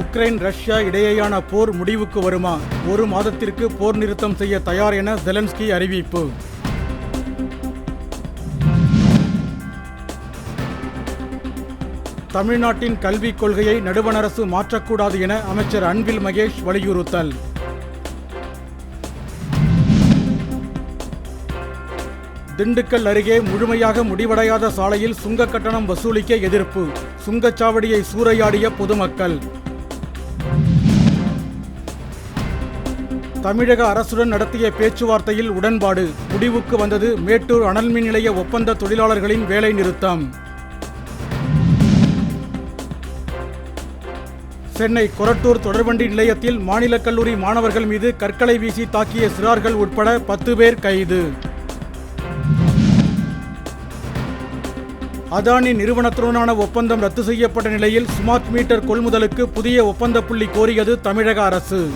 Ukraine Russia இடையேயான போர் முடிவுக்கு வருமா? ஒரு மாதத்திற்கு போர் நிறுத்தம் செய்ய தயார் என ஜெலன்ஸ்கி அறிவிப்பு. தமிழ்நாட்டின் கல்விக் கொள்கையை நடுவண் அரசு மாற்றக்கூடாது என அமைச்சர் அன்பில் மகேஷ் வலியுறுத்தல். திண்டுக்கல் அருகே முழுமையாக முடிவடையாத சாலையில் சுங்க கட்டணம் வசூலிக்க எதிர்ப்பு. சுங்கச்சாவடியை சூறையாடிய பொதுமக்கள். தமிழக அரசுடன் நடத்திய பேச்சுவார்த்தையில் உடன்பாடு. முடிவுக்கு வந்தது மேட்டூர் அனல்மின் நிலைய ஒப்பந்த தொழிலாளர்களின் வேலை நிறுத்தம். சென்னை கொரட்டூர் தொடர்வண்டி நிலையத்தில் மாநில கல்லூரி மாணவர்கள் மீது கற்களை வீசி தாக்கிய சிறார்கள் உட்பட பத்து பேர் கைது. அதானி நிறுவனத்துடனான ஒப்பந்தம் ரத்து செய்யப்பட்ட நிலையில் ஸ்மார்ட் மீட்டர் கொள்முதலுக்கு புதிய ஒப்பந்த புள்ளி கோரியது தமிழக அரசு.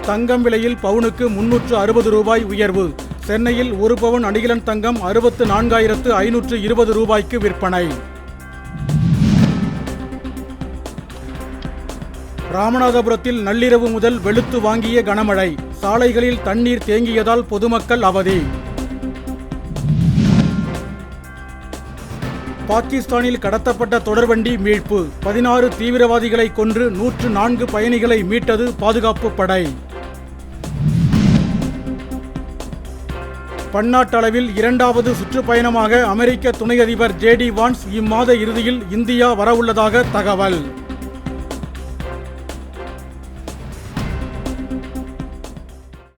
தங்கம் விலையில் பவுனுக்கு முன்னூற்று அறுபது ரூபாய் உயர்வு. சென்னையில் ஒரு பவுன் அணிகலன் தங்கம் அறுபத்து நான்காயிரத்து ஐநூற்று இருபது ரூபாய்க்கு விற்பனை. ராமநாதபுரத்தில் நள்ளிரவு முதல் வெளுத்து வாங்கிய கனமழை. சாலைகளில் தண்ணீர் தேங்கியதால் பொதுமக்கள் அவதி. பாகிஸ்தானில் கடத்தப்பட்ட தொடர்வண்டி மீட்பு. பதினாறு தீவிரவாதிகளை கொன்று நூற்று நான்கு பயணிகளை மீட்டது பாதுகாப்பு படை. பன்னாட்டளவில் இரண்டாவது சுற்றுப்பயணமாக அமெரிக்க துணை அதிபர் ஜேடி வான்ஸ் இம்மாத இறுதியில் இந்தியா வரவுள்ளதாக தகவல்.